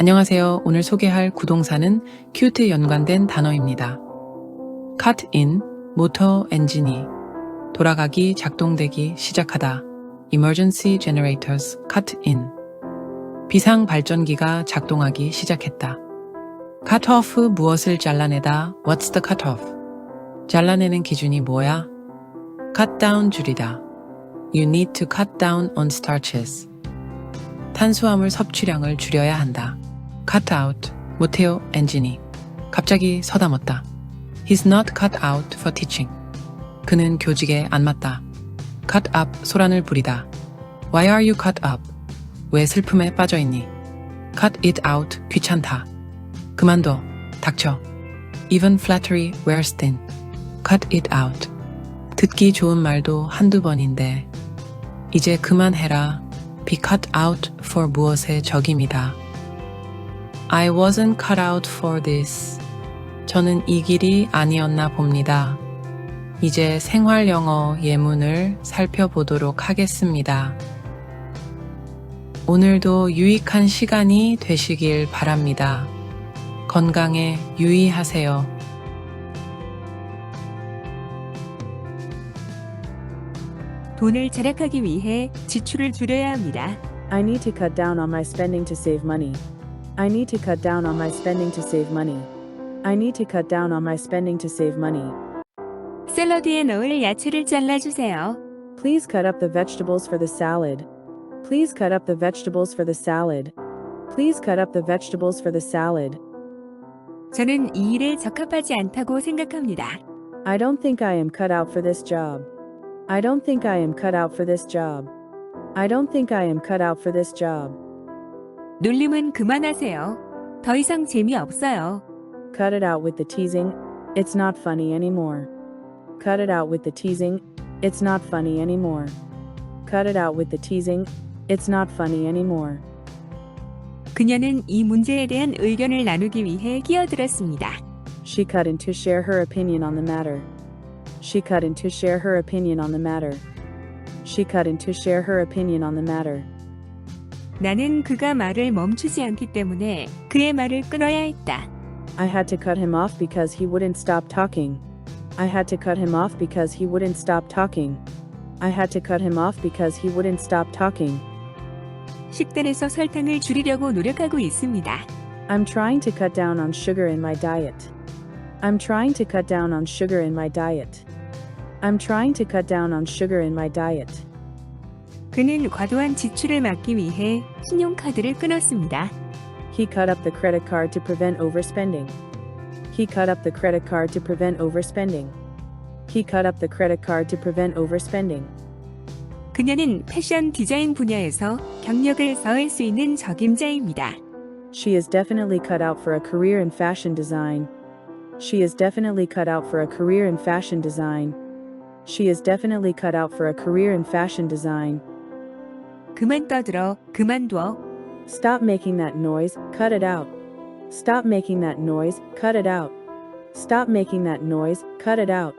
안녕하세요. 오늘 소개할 구동사는 큐트 연관된 단어입니다. cut in, 모터 엔진이 돌아가기, 작동되기, 시작하다. emergency generators cut in. 비상 발전기가 작동하기 시작했다. cut off 무엇을 잘라내다. What's the cut off? 잘라내는 기준이 뭐야? cut down 줄이다. You need to cut down on starches. 탄수화물 섭취량을 줄여야 한다. Cut out, 못해요, 엔진이. 갑자기 서담았다. He's not cut out for teaching. 그는 교직에 안 맞다. cut up, 소란을 부리다. Why are you cut up? 왜 슬픔에 빠져 있니? cut it out, 귀찮다. 그만둬, 닥쳐. Even flattery wears thin. cut it out. 듣기 좋은 말도 한두 번인데, 이제 그만해라. be cut out for 무엇의 적임이다. I wasn't cut out for this. 저는 이 길이 아니었나 봅니다. 이제 생활 영어 예문을 살펴보도록 하겠습니다. 오늘도 유익한 시간이 되시길 바랍니다. 건강에 유의하세요. 돈을 절약하기 위해 지출을 줄여야 합니다. I need to cut down on my spending to save money. I need to cut down on my spending to save money. I need to cut down on my spending to save money. 샐러드에 넣을 야채를 잘라주세요. Please cut up the vegetables for the salad. Please cut up the vegetables for the salad. Please cut up the vegetables for the salad. 저는 이 일에 적합하지 않다고 생각합니다. I don't think I am cut out for this job. I don't think I am cut out for this job. I don't think I am cut out for this job. 놀림은 그만하세요. 더 이상 재미없어요. Cut it out with the teasing. It's not funny anymore. Cut it out with the teasing. It's not funny anymore. Cut it out with the teasing. It's not funny anymore. 그녀는 이 문제에 대한 의견을 나누기 위해 끼어들었습니다. She cut in to share her opinion on the matter. She cut in to share her opinion on the matter. She cut in to share her opinion on the matter. 나는 그가 말을 멈추지 않기 때문에 그의 말을 끊어야 했다. I had to cut him off because he wouldn't stop talking. I had to cut him off because he wouldn't stop talking. I had to cut him off because he wouldn't stop talking. 식단에서 설탕을 줄이려고 노력하고 있습니다. I'm trying to cut down on sugar in my diet. I'm trying to cut down on sugar in my diet. I'm trying to cut down on sugar in my diet. 그는 과도한 지출을 막기 위해 신용카드를 끊었습니다. He cut up the credit card to prevent overspending. He cut up the credit card to prevent overspending. He cut up the credit card to prevent overspending. 그녀는 패션 디자인 분야에서 경력을 쌓을 수 있는 적임자입니다. She is definitely cut out for a career in fashion design. She is definitely cut out for a career in fashion design. She is definitely cut out for a career in fashion design. 그만 떠들어, 그만둬. Stop making that noise, cut it out. Stop making that noise, cut it out. Stop making that noise, cut it out.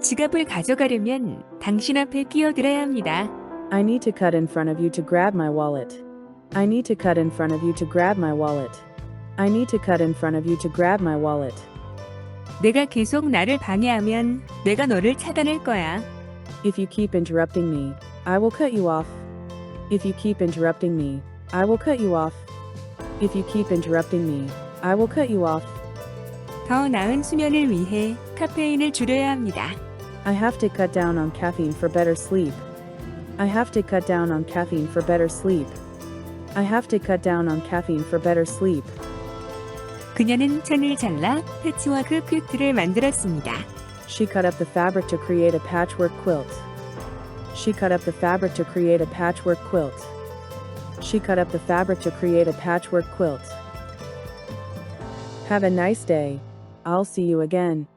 지갑을 가져가려면 당신 앞에 끼어들어야 합니다. I need to cut in front of you to grab my wallet. I need to cut in front of you to grab my wallet. I need to cut in front of you to grab my wallet. 내가 계속 나를 방해하면 내가 너를 차단할 거야. If you keep interrupting me, I will cut you off. If you keep interrupting me, I will cut you off. If you keep interrupting me, I will cut you off. 더 나은 수면을 위해 카페인을 줄여야 합니다. I have to cut down on caffeine for better sleep. I have to cut down on caffeine for better sleep. I have to cut down on caffeine for better sleep. 그녀는 천을 잘라 패치워크 큐트를 만들었습니다. She cut up the fabric to create a patchwork quilt. She cut up the fabric to create a patchwork quilt. She cut up the fabric to create a patchwork quilt. Have a nice day. I'll see you again.